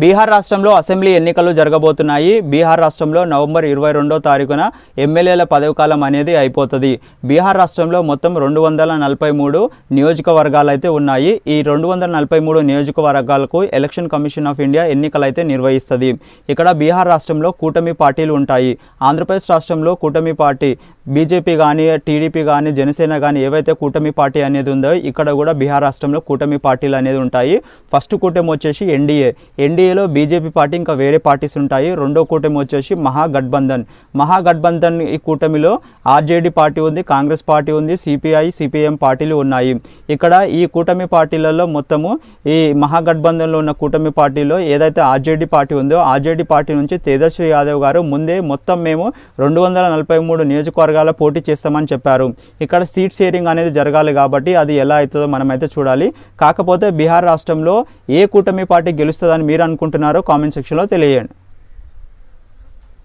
బీహార్ రాష్ట్రంలో అసెంబ్లీ ఎన్నికలు జరగబోతున్నాయి. బీహార్ రాష్ట్రంలో నవంబర్ ఇరవై రెండో తారీఖున ఎమ్మెల్యేల పదవికాలం అనేది అయిపోతుంది. బీహార్ రాష్ట్రంలో మొత్తం రెండు వందల నలభై మూడు నియోజకవర్గాలు అయితే ఉన్నాయి. ఈ రెండు వందల నలభై మూడు నియోజకవర్గాలకు ఎలక్షన్ కమిషన్ ఆఫ్ ఇండియా ఎన్నికలు అయితే నిర్వహిస్తుంది. ఇక్కడ బీహార్ రాష్ట్రంలో కూటమి పార్టీలు ఉంటాయి. ఆంధ్రప్రదేశ్ రాష్ట్రంలో కూటమి పార్టీ బీజేపీ కానీ టీడీపీ కానీ జనసేన కానీ ఏవైతే కూటమి పార్టీ అనేది ఉందో ఇక్కడ కూడా బీహార్ రాష్ట్రంలో కూటమి పార్టీలు అనేది ఉంటాయి. ఫస్ట్ కూటమి వచ్చేసి ఎన్డీఏ ఎన్డీఏలో బీజేపీ పార్టీ ఇంకా వేరే పార్టీస్ ఉంటాయి. రెండో కూటమి వచ్చేసి మహాగఠబంధన్. మహాగఠబంధన్ ఈ కూటమిలో ఆర్జేడీ పార్టీ ఉంది కాంగ్రెస్ పార్టీ ఉంది సిపిఐ సిపిఎం పార్టీలు ఉన్నాయి. ఇక్కడ ఈ కూటమి పార్టీలలో మొత్తము ఈ మహాగఠబంధన్లో ఉన్న కూటమి పార్టీలో ఏదైతే ఆర్జేడీ పార్టీ ఉందో ఆర్జేడీ పార్టీ నుంచి తేజస్వి యాదవ్ గారు ముందే మొత్తం మేము రెండు వందల నలభై మూడు నియోజకవర్గాల పోటీ చేస్తామని చెప్పారు. ఇక్కడ సీట్ షేరింగ్ అనేది జరగాలి కాబట్టి అది ఎలా అవుతుందో మనమైతే చూడాలి. కాకపోతే బీహార్ రాష్ట్రంలో ఏ కూటమి పార్టీ గెలుస్తుందని మీరు అనుకుంటున్నారో కామెంట్ సెక్షన్లో తెలియజేయండి.